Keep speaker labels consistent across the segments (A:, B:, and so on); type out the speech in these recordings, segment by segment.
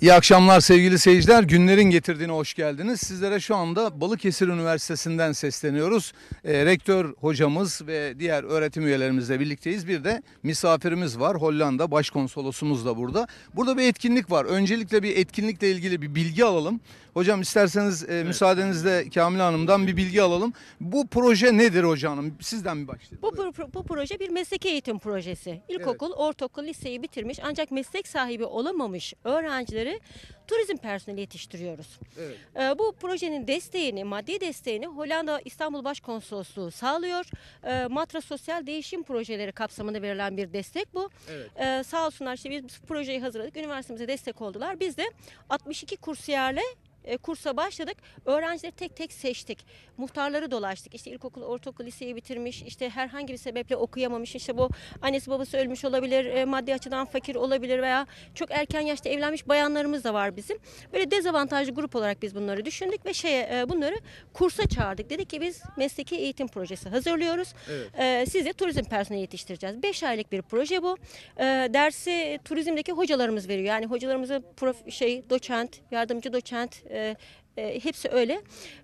A: İyi akşamlar sevgili seyirciler. Günlerin getirdiğine hoş geldiniz. Sizlere şu anda Balıkesir Üniversitesi'nden sesleniyoruz. E, rektör hocamız ve diğer öğretim üyelerimizle birlikteyiz. Bir de misafirimiz var. Hollanda başkonsolosumuz da burada. Burada bir etkinlik var. Öncelikle bir etkinlikle ilgili bir bilgi alalım. Hocam isterseniz e, müsaadenizle Kamil Hanım'dan bir bilgi alalım. Bu proje nedir hocam? Sizden bir başlayalım.
B: Bu, pro- bu proje bir mesleki eğitim projesi. İlkokul, ortaokul, liseyi bitirmiş ancak meslek sahibi olamamış öğrencileri turizm personeli yetiştiriyoruz.
A: Evet.
B: Ee, bu projenin desteğini, maddi desteğini Hollanda İstanbul Başkonsolosluğu sağlıyor. Ee, Matra Sosyal Değişim Projeleri kapsamında verilen bir destek bu.
A: Evet.
B: Ee, sağ olsunlar işte biz bu projeyi hazırladık. Üniversitemize destek oldular. Biz de 62 kursiyerle e, kursa başladık. Öğrencileri tek tek seçtik. Muhtarları dolaştık. İşte ilkokul, ortaokul, liseyi bitirmiş. işte herhangi bir sebeple okuyamamış. İşte bu annesi babası ölmüş olabilir. e, maddi açıdan fakir olabilir veya çok erken yaşta evlenmiş bayanlarımız da var bizim. Böyle dezavantajlı grup olarak biz bunları düşündük ve şeye e, bunları kursa çağırdık. Dedik ki biz mesleki eğitim projesi hazırlıyoruz.
A: Evet.
B: E, size turizm personeli yetiştireceğiz. 5 aylık bir proje bu. E, dersi turizmdeki hocalarımız veriyor. Yani hocalarımızı prof, şey doçent, yardımcı doçent e, e, hepsi öyle.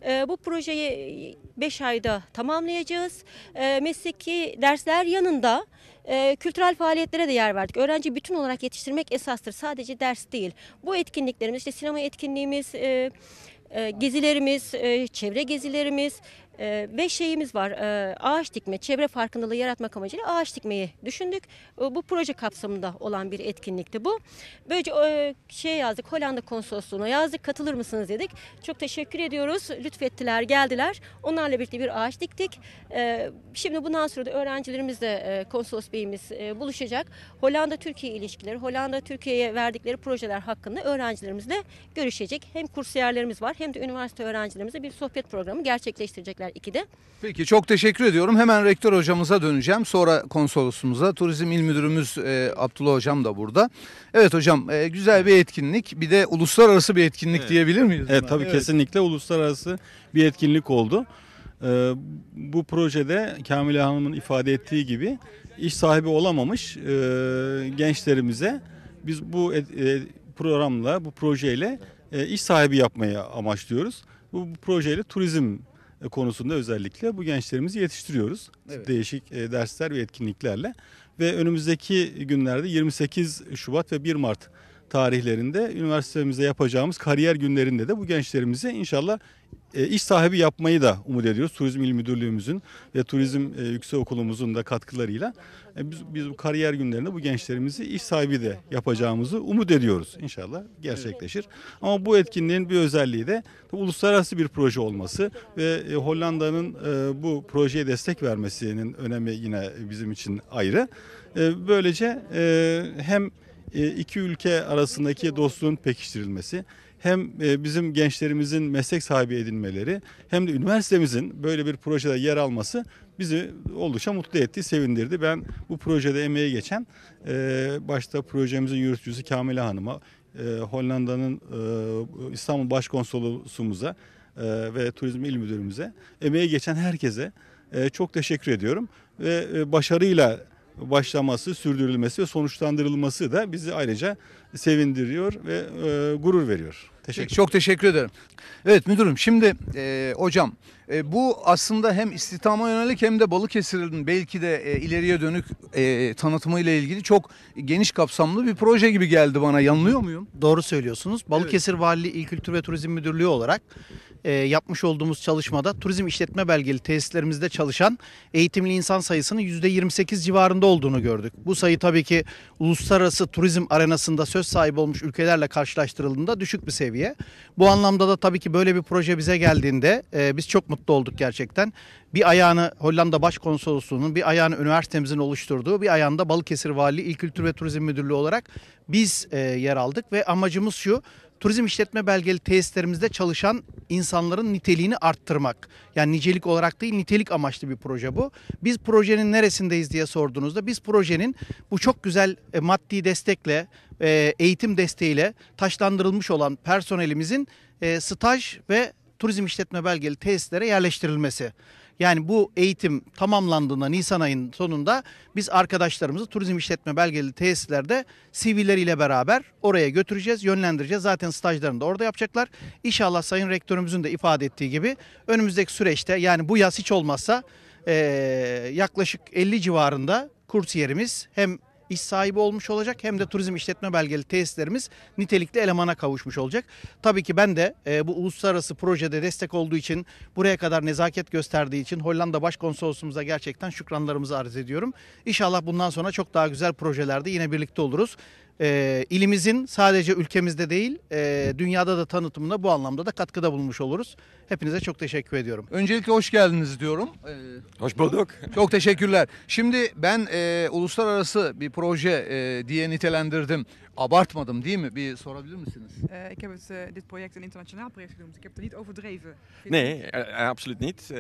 B: E, bu projeyi 5 ayda tamamlayacağız. E, mesleki dersler yanında e, kültürel faaliyetlere de yer verdik. Öğrenci bütün olarak yetiştirmek esastır. Sadece ders değil. Bu etkinliklerimiz işte sinema etkinliğimiz, e, e, gezilerimiz, e, çevre gezilerimiz e, ve şeyimiz var. e, ağaç dikme, çevre farkındalığı yaratmak amacıyla ağaç dikmeyi düşündük. E, bu proje kapsamında olan bir etkinlikti bu. Böylece e, şey yazdık, Hollanda konsolosluğuna yazdık. Katılır mısınız dedik. Çok teşekkür ediyoruz. Lütfettiler, geldiler. Onlarla birlikte bir ağaç diktik. E, şimdi bundan sonra da öğrencilerimizle e, konsolos beyimiz e, buluşacak. Hollanda-Türkiye ilişkileri, Hollanda-Türkiye'ye verdikleri projeler hakkında öğrencilerimizle görüşecek. Hem kursiyerlerimiz var hem de üniversite öğrencilerimizle bir sohbet programı gerçekleştirecekler ikide.
A: Peki çok teşekkür ediyorum. Hemen rektör hocamıza döneceğim. Sonra konsolosumuza. Turizm İl Müdürümüz e, Abdullah Hocam da burada. Evet hocam e, güzel bir etkinlik. Bir de uluslararası bir etkinlik
C: Evet.
A: diyebilir miyiz?
C: Evet
A: buna?
C: tabii kesinlikle uluslararası bir etkinlik oldu. Ee, bu projede Kamile Hanım'ın ifade ettiği gibi iş sahibi olamamış e, gençlerimize biz bu et- e, programla, bu projeyle e, iş sahibi yapmayı amaçlıyoruz. Bu, bu projeyle turizm e, konusunda özellikle bu gençlerimizi yetiştiriyoruz.
A: Evet.
C: Değişik e, dersler ve etkinliklerle ve önümüzdeki günlerde 28 Şubat ve 1 Mart tarihlerinde üniversitemizde yapacağımız kariyer günlerinde de bu gençlerimizi inşallah e, iş sahibi yapmayı da umut ediyoruz. Turizm İl Müdürlüğümüzün ve Turizm e, Yüksek Okulumuzun da katkılarıyla e, biz, biz bu kariyer günlerinde bu gençlerimizi iş sahibi de yapacağımızı umut ediyoruz. İnşallah gerçekleşir. Ama bu etkinliğin bir özelliği de uluslararası bir proje olması ve Hollanda'nın bu projeye destek vermesinin önemi yine bizim için ayrı. Böylece hem iki ülke arasındaki dostluğun pekiştirilmesi hem e, bizim gençlerimizin meslek sahibi edinmeleri hem de üniversitemizin böyle bir projede yer alması bizi oldukça mutlu etti, sevindirdi. Ben bu projede emeği geçen e, başta projemizin yürütücüsü Kamile Hanım'a, e, Hollanda'nın e, İstanbul Başkonsolosumuza e, ve Turizm İl Müdürümüze, emeği geçen herkese e, çok teşekkür ediyorum. Ve e, başarıyla başlaması, sürdürülmesi ve sonuçlandırılması da bizi ayrıca sevindiriyor ve e, gurur veriyor. Teşekkür
A: çok teşekkür ederim. Evet müdürüm şimdi e, hocam e, bu aslında hem istihdama yönelik hem de Balıkesir'in belki de e, ileriye dönük e, tanıtımıyla ilgili çok geniş kapsamlı bir proje gibi geldi bana. Yanılıyor muyum?
D: Doğru söylüyorsunuz. Balıkesir Valiliği İl Kültür ve Turizm Müdürlüğü olarak e, yapmış olduğumuz çalışmada turizm işletme belgeli tesislerimizde çalışan eğitimli insan sayısının %28 civarında olduğunu gördük. Bu sayı tabii ki uluslararası turizm arenasında söz sahibi olmuş ülkelerle karşılaştırıldığında düşük bir seviye. Bu anlamda da tabii ki böyle bir proje bize geldiğinde e, biz çok mutlu olduk gerçekten. Bir ayağını Hollanda Başkonsolosluğu'nun, bir ayağını üniversitemizin oluşturduğu, bir ayağında Balıkesir Valiliği İl Kültür ve Turizm Müdürlüğü olarak biz e, yer aldık ve amacımız şu turizm işletme belgeli tesislerimizde çalışan insanların niteliğini arttırmak. Yani nicelik olarak değil nitelik amaçlı bir proje bu. Biz projenin neresindeyiz diye sorduğunuzda biz projenin bu çok güzel e, maddi destekle, e, eğitim desteğiyle taşlandırılmış olan personelimizin e, staj ve turizm işletme belgeli tesislere yerleştirilmesi. Yani bu eğitim tamamlandığında Nisan ayının sonunda biz arkadaşlarımızı turizm işletme belgeli tesislerde CV'leriyle beraber oraya götüreceğiz, yönlendireceğiz. Zaten stajlarını da orada yapacaklar. İnşallah Sayın Rektörümüzün de ifade ettiği gibi önümüzdeki süreçte yani bu yaz hiç olmazsa eee, yaklaşık 50 civarında kursiyerimiz hem iş sahibi olmuş olacak hem de turizm işletme belgeli tesislerimiz nitelikli elemana kavuşmuş olacak. Tabii ki ben de e, bu uluslararası projede destek olduğu için buraya kadar nezaket gösterdiği için Hollanda Başkonsolosumuza gerçekten şükranlarımızı arz ediyorum. İnşallah bundan sonra çok daha güzel projelerde yine birlikte oluruz. E, ilimizin sadece ülkemizde değil e, dünyada da tanıtımında bu anlamda da katkıda bulmuş oluruz. Hepinize çok teşekkür ediyorum.
A: Öncelikle hoş geldiniz diyorum. Ee,
E: Hoş bulduk.
A: Çok teşekkürler. Şimdi ben e, uluslararası bir proje e, diye nitelendirdim. Abartmadım değil mi? Bir sorabilir misiniz?
F: Eh, ik heb het, eh, dit project een internationaal project genoemd. Ik heb het er niet overdreven.
E: Nee, eh, absoluut niet.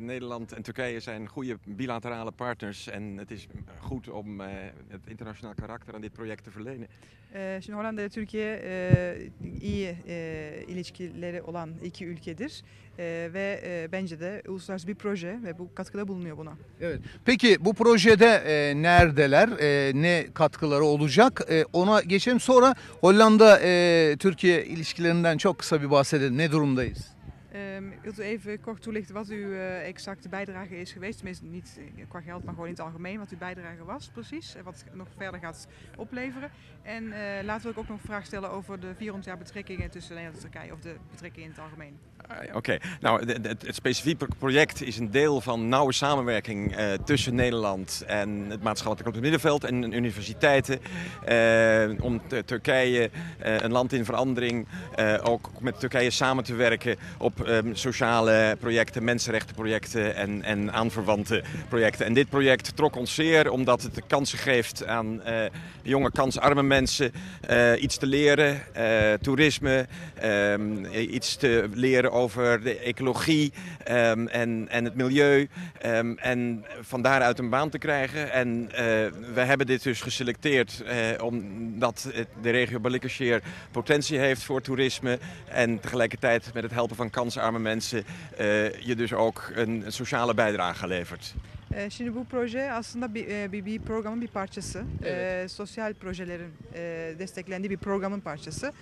E: Nederland en Turkije zijn goede bilaterale partners. En het is goed om eh, het internationaal karakter aan dit project te verlenen.
F: Eh, şimdi Hollanda ile Türkiye eh, iyi eh, ilişkileri olan iki ülkedir. Eh, ve eh, bence de uluslararası bir proje ve bu katkıda bulunuyor buna.
A: Evet. Peki bu projede e, neredeler? E, ne katkıları olacak? E, ona geçelim. Sonra Hollanda e, Türkiye ilişkilerinden çok kısa bir bahsedelim. Ne durumdayız?
F: Ehm, wilt u even kort toelichten wat uw eh, exacte bijdrage is geweest? Tenminste, niet eh, qua geld, maar gewoon in het algemeen. Wat uw bijdrage was precies. En wat nog verder gaat opleveren. En eh, laten we ook nog een vraag stellen over de 400 jaar betrekkingen tussen Nederland en Turkije. Of de betrekkingen in het algemeen.
E: Eh, Oké, nou het, specifieke project is een deel van nauwe samenwerking eh, tussen Nederland en het maatschappelijk middenveld en universiteiten. eh, om Turkije, eh, een land in verandering, ook met Turkije samen te werken op ehm, sociale projecten, mensenrechtenprojecten en, en aanverwante projecten. En dit project trok ons zeer omdat het de kansen geeft aan jonge kansarme mensen iets te leren, toerisme, ehm, iets te leren over de ecologie ehm, en, en het milieu. ehm, en van daaruit een baan te krijgen. En eh, we hebben dit dus geselecteerd eh, omdat het- de regio Balikasheer potentie heeft voor toerisme. En tegelijkertijd met het helpen van kansarme mensen eh, je dus ook een, een sociale bijdrage levert.
F: Ee, Şimdi bu proje aslında bir, e, bir, bir programın bir parçası.
A: Evet.
F: Ee, sosyal projelerin e, desteklendiği bir programın parçası.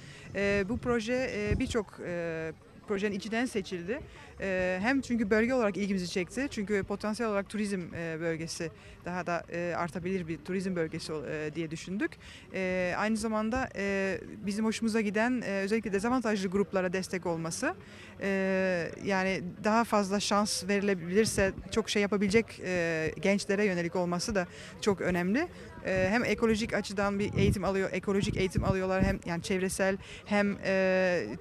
F: Bu proje e, birçok e, projenin içinden seçildi. E, hem çünkü bölge olarak ilgimizi çekti. Çünkü potansiyel olarak turizm e, bölgesi daha da e, artabilir bir turizm bölgesi e, diye düşündük. Aynı zamanda bizim hoşumuza giden özellikle dezavantajlı gruplara destek olması. Yani daha fazla şans verilebilirse çok şey yapabilecek gençlere yönelik olması da çok önemli. Hem ekolojik açıdan bir eğitim alıyor, ekolojik eğitim alıyorlar hem yani çevresel hem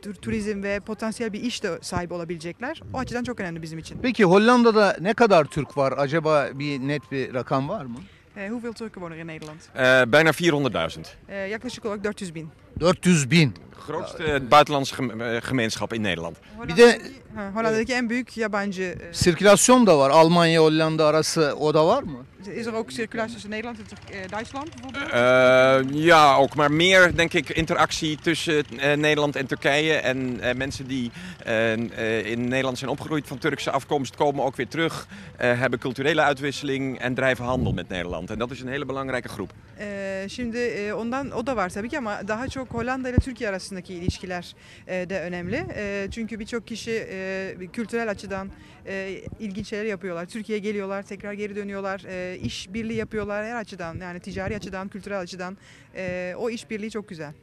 F: tur- turizm ve potansiyel bir iş de sahibi olabilecekler. O açıdan çok önemli bizim için.
A: Peki Hollanda'da ne kadar Türk var? Acaba bir net bir rakam var mı?
F: E, hoeveel Turken wonen er in Nederland?
E: Eh, bijna 400.000.
F: E, yaklaşık olarak 400 bin.
A: 400 bin.
E: Grootste buitenlandse gem- eh, gemeenschap in Nederland.
A: Bir de
F: Ha, Hollanda'daki en büyük yabancı e,
A: sirkülasyon da var. Almanya Hollanda arası o da var mı?
F: is er ook circulatie tussen Nederland en Turk- e, Duitsland bijvoorbeeld?
E: Eh, ja, ook. Maar meer, denk ik, interactie tussen eh, Nederland en Turkije. En eh, mensen die eh, eh, in Nederland zijn opgegroeid van Turkse afkomst... komen ook weer terug, eh, hebben culturele uitwisseling en drijven handel met Nederland. En dat is een hele belangrijke groep.
F: Ee, şimdi e, ondan o da var tabii ki ama daha çok Hollanda ile Türkiye arasındaki ilişkiler e, de önemli. E, çünkü birçok kişi e, kültürel açıdan e, ilginç şeyler yapıyorlar. Türkiye'ye geliyorlar, tekrar geri dönüyorlar. E, iş birliği yapıyorlar her açıdan. Yani ticari açıdan, kültürel açıdan. E, o işbirliği çok güzel.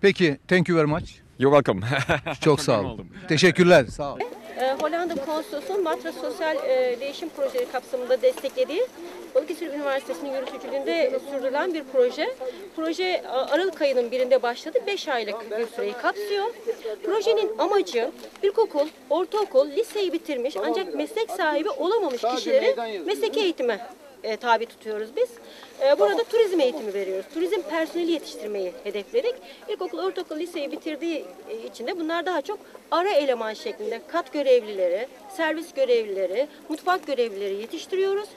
A: Peki, thank you very much.
E: You're welcome.
A: Çok sağ olun. Teşekkürler. Sağ olun.
B: Hollanda Konsolosluğu'nun Matra Sosyal Değişim Projeleri kapsamında desteklediği Balıkesir Üniversitesi'nin yürütücülüğünde sürdürülen bir proje. Proje Aralık ayının birinde başladı. 5 aylık bir süreyi kapsıyor. Projenin amacı ilkokul, ortaokul, liseyi bitirmiş ancak meslek sahibi olamamış kişileri mesleki eğitime e, tabi tutuyoruz biz. E, burada turizm eğitimi veriyoruz. Turizm personeli yetiştirmeyi hedefledik. İlkokul, ortaokul, liseyi bitirdiği e, için de bunlar daha çok ara eleman şeklinde kat görevlileri, servis görevlileri, mutfak görevlileri yetiştiriyoruz.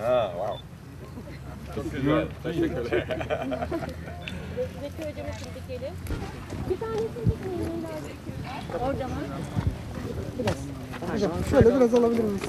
E: Ah, wow.
B: Zeki hocamız şimdi dikelim. Bir tanesini dikelim. Orada mı?
G: Şöyle biraz alabilir miyiz?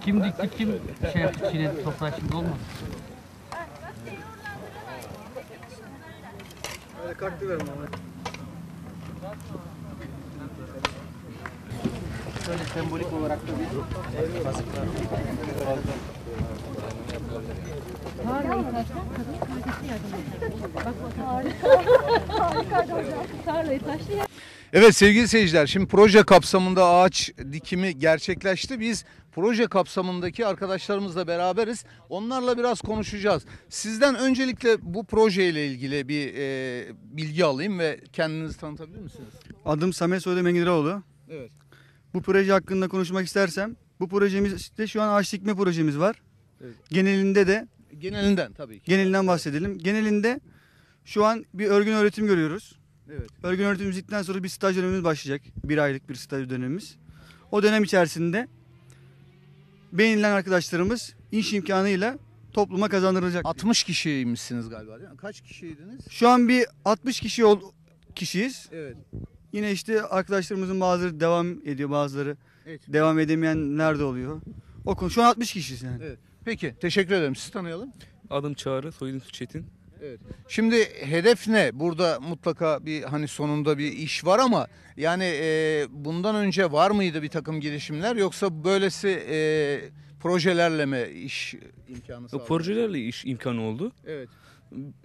H: Kim dikti kim şey yaptı çiğnedi toprağı şimdi olmaz.
G: Böyle kalktı verin bana.
D: Şöyle sembolik olarak da bir
A: Evet sevgili seyirciler şimdi proje kapsamında ağaç dikimi gerçekleşti. Biz proje kapsamındaki arkadaşlarımızla beraberiz. Onlarla biraz konuşacağız. Sizden öncelikle bu projeyle ilgili bir e, bilgi alayım ve kendinizi tanıtabilir misiniz?
G: Adım Samet Soyda Mengireoğlu.
A: Evet.
G: Bu proje hakkında konuşmak istersem, bu projemizde şu an ağaç dikme projemiz var.
A: Evet.
G: Genelinde de,
A: Genelinden tabii ki.
G: genelinden bahsedelim. Genelinde şu an bir örgün öğretim görüyoruz.
A: Evet.
G: Örgün öğretim bittikten sonra bir staj dönemimiz başlayacak. Bir aylık bir staj dönemimiz. O dönem içerisinde beğenilen arkadaşlarımız iş imkanıyla topluma kazandırılacak.
A: 60 kişiymişsiniz galiba değil mi? Kaç kişiydiniz?
G: Şu an bir 60 kişi ol kişiyiz.
A: Evet.
G: Yine işte arkadaşlarımızın bazıları devam ediyor, bazıları
A: Evet.
G: devam edemeyen nerede oluyor? O konu şu an 60 kişiyiz yani.
A: Evet. Peki teşekkür ederim. Sizi tanıyalım.
I: Adım Çağrı, soyadım Çetin.
A: Şimdi hedef ne? Burada mutlaka bir hani sonunda bir iş var ama yani e, bundan önce var mıydı bir takım girişimler yoksa böylesi e, projelerle mi iş imkanı
I: O
A: sağladınız?
I: projelerle iş imkanı oldu.
A: Evet.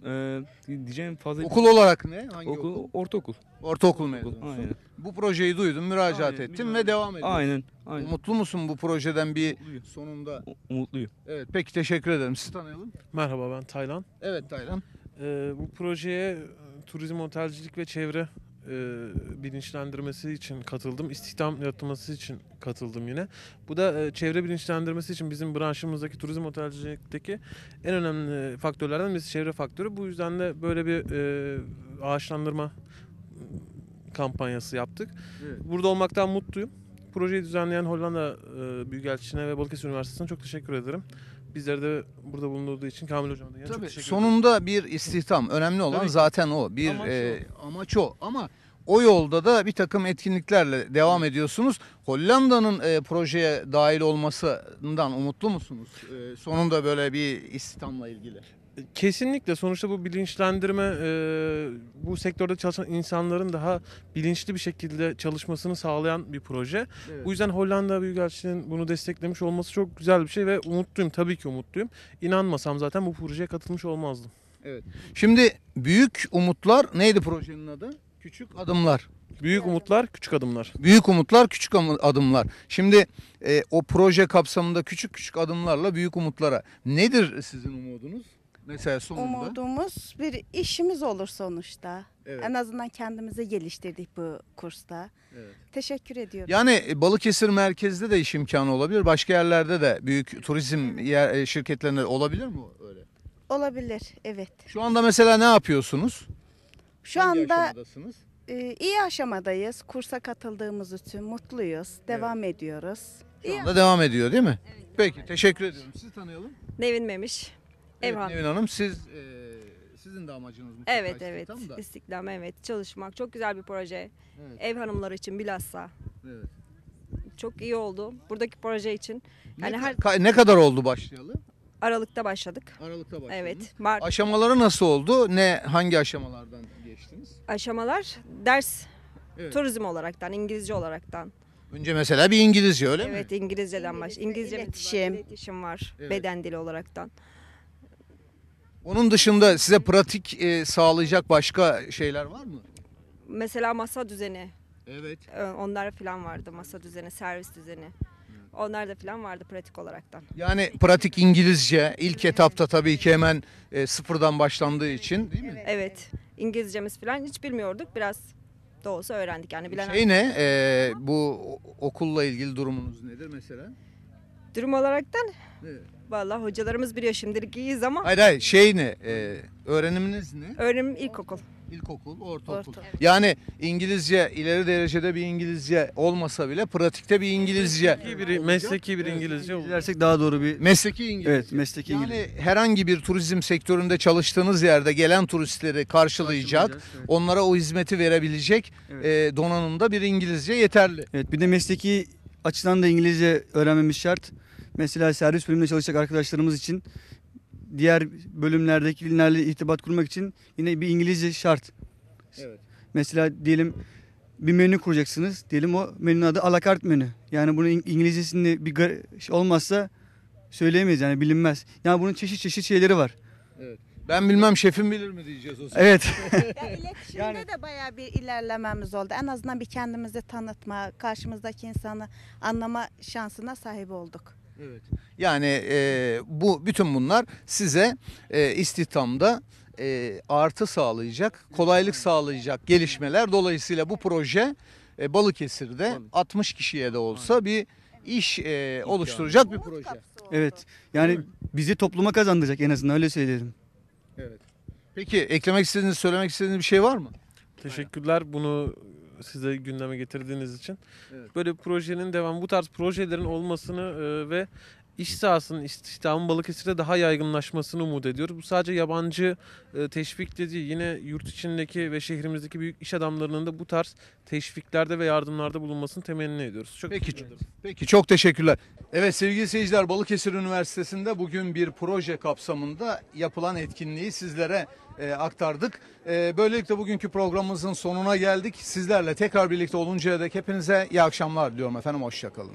I: Ee, diyeceğim fazla
A: Okul olarak ne? Hangi okul?
I: okul, ortaokul.
A: Ortaokul
I: Okul,
A: mezunusun.
I: Aynen.
A: Bu projeyi duydum, müracaat
I: Aynen,
A: ettim
I: müracaat-
A: ve devam ediyorsun.
I: Aynen. Aynen.
A: Mutlu musun bu projeden bir
I: Mutluyum.
A: sonunda?
I: Umutluyum.
A: Evet, peki teşekkür ederim. Sizi tanıyalım.
J: Merhaba ben Taylan.
A: Evet Taylan.
J: Ee, bu projeye e, turizm, otelcilik ve çevre e, bilinçlendirmesi için katıldım. İstihdam yaratılması için katıldım yine. Bu da e, çevre bilinçlendirmesi için bizim branşımızdaki turizm otelcilikteki en önemli faktörlerden birisi çevre faktörü. Bu yüzden de böyle bir e, ağaçlandırma kampanyası yaptık.
A: Evet.
J: Burada olmaktan mutluyum. Projeyi düzenleyen Hollanda e, Büyükelçisi'ne ve Balıkesir Üniversitesi'ne çok teşekkür ederim. Bizleri de burada bulunduğu için Kamil Hocam'a da yine çok teşekkür ederim.
A: sonunda bir istihdam. Önemli olan
J: Tabii
A: zaten o. Bir
J: Amaç
A: e, amaç o. Ama o yolda da bir takım etkinliklerle devam ediyorsunuz. Hollanda'nın e, projeye dahil olmasından umutlu musunuz? E, sonunda böyle bir istihdamla ilgili.
J: Kesinlikle sonuçta bu bilinçlendirme e, bu sektörde çalışan insanların daha bilinçli bir şekilde çalışmasını sağlayan bir proje. Bu yüzden Hollanda Büyükelçiliği'nin bunu desteklemiş olması çok güzel bir şey ve umutluyum tabii ki umutluyum. İnanmasam zaten bu projeye katılmış olmazdım.
A: Şimdi büyük umutlar neydi projenin adı? Küçük adımlar.
J: Büyük umutlar, küçük adımlar.
A: Büyük umutlar, küçük adımlar. Şimdi e, o proje kapsamında küçük küçük adımlarla büyük umutlara. Nedir sizin umudunuz? Mesela sonunda.
K: Umudumuz bir işimiz olur sonuçta.
A: Evet.
K: En azından kendimizi geliştirdik bu kursta.
A: Evet.
K: Teşekkür ediyorum.
A: Yani e, Balıkesir merkezde de iş imkanı olabilir. Başka yerlerde de büyük turizm yer, e, şirketlerinde olabilir mi öyle?
K: Olabilir, evet.
A: Şu anda mesela ne yapıyorsunuz?
K: Şu
A: Hangi
K: anda
A: aşamadasınız?
K: e, iyi aşamadayız. Kursa katıldığımız için mutluyuz. Devam ediyoruz.
A: Şu anda devam ediyor değil mi? Peki teşekkür ediyorum. Sizi tanıyalım.
L: Nevin Memiş.
A: Evet,
L: Evhan.
A: Nevin Hanım siz e, sizin de amacınız mutlaka
L: Evet evet.
A: istihdam da.
L: İstiklal evet. Çalışmak. Çok güzel bir proje.
A: Evet.
L: Ev hanımları için bilhassa.
A: Evet.
L: Çok iyi oldu. Buradaki proje için. Yani
A: ne,
L: her
A: ka- ne kadar oldu başlayalı?
L: Aralıkta başladık.
A: Aralıkta başladınız.
L: Evet. Mart
A: Aşamaları nasıl oldu? Ne hangi aşamalardan geçtiniz?
L: aşamalar ders
A: Evet.
L: turizm olaraktan, İngilizce olaraktan.
A: Önce mesela bir İngilizce öyle mi?
L: evet, İngilizceden baş.
K: İngilizce,
L: İngilizce
K: iletişim.
L: iletişim var.
A: Evet.
L: Beden dili olaraktan.
A: Onun dışında size pratik e, sağlayacak başka şeyler var mı?
L: Mesela masa düzeni.
A: Evet.
L: e, Onlar falan vardı. Masa düzeni, servis düzeni. Onlar da falan vardı pratik olaraktan.
A: Yani pratik İngilizce ilk etapta tabii ki hemen e, sıfırdan başlandığı için değil mi?
L: Evet. İngilizcemiz falan hiç bilmiyorduk. Biraz de olsa öğrendik. Yani bilen
A: Şey ne? Ee, bu okulla ilgili durumunuz nedir mesela?
L: durum olaraktan
A: Evet.
L: Vallahi hocalarımız biliyor şimdilik iyiyiz ama
A: Hayır hayır şey ne? Ee, öğreniminiz ne?
L: öğrenim ilkokul.
A: İlkokul, ortaokul.
K: Orta.
A: Yani İngilizce ileri derecede bir İngilizce olmasa bile pratikte bir İngilizce.
J: Mesleki bir, mesleki bir İngilizce oldu.
G: Dilersek daha doğru bir
A: Mesleki İngilizce.
G: evet mesleki
A: Yani
G: İngilizce.
A: herhangi bir turizm sektöründe çalıştığınız yerde gelen turistleri karşılayacak,
G: Karşılayacağız, evet.
A: onlara o hizmeti verebilecek
G: Evet.
A: e, donanımda bir İngilizce yeterli.
G: Evet bir de mesleki açıdan da İngilizce öğrenmemiz şart. Mesela servis bölümünde çalışacak arkadaşlarımız için diğer bölümlerdeki ilimlerle irtibat kurmak için yine bir İngilizce şart.
A: Evet.
G: Mesela diyelim bir menü kuracaksınız. Diyelim o menünün adı alakart menü. Yani bunun İng- İngilizcesinde bir şey olmazsa söyleyemeyiz yani bilinmez. Yani bunun çeşit çeşit şeyleri var.
A: Ben bilmem şefim bilir mi diyeceğiz o zaman.
G: Evet.
K: Ya iletişimde de bayağı bir ilerlememiz oldu. En azından bir kendimizi tanıtma, karşımızdaki insanı anlama şansına sahip olduk.
A: Evet. Yani e, bu bütün bunlar size e, istihdamda e, artı sağlayacak, kolaylık sağlayacak gelişmeler. Dolayısıyla bu proje e, Balıkesir'de 60 kişiye de olsa bir iş e, oluşturacak bir proje.
G: Evet. Yani bizi topluma kazandıracak en azından öyle söyleyelim.
A: Evet. Peki eklemek istediğiniz, söylemek istediğiniz bir şey var mı?
J: Teşekkürler bunu size gündeme getirdiğiniz için.
A: Evet.
J: Böyle bir projenin devam, bu tarz projelerin olmasını e, ve iş sahasının istihdamın Balıkesir'de daha yaygınlaşmasını umut ediyoruz. Bu sadece yabancı e, teşvikle değil, yine yurt içindeki ve şehrimizdeki büyük iş adamlarının da bu tarz teşviklerde ve yardımlarda bulunmasını temenni ediyoruz. Çok
A: Peki, peki çok teşekkürler. Evet sevgili seyirciler Balıkesir Üniversitesi'nde bugün bir proje kapsamında yapılan etkinliği sizlere e, aktardık. E, böylelikle bugünkü programımızın sonuna geldik. Sizlerle tekrar birlikte oluncaya dek hepinize iyi akşamlar diliyorum efendim. Hoşçakalın.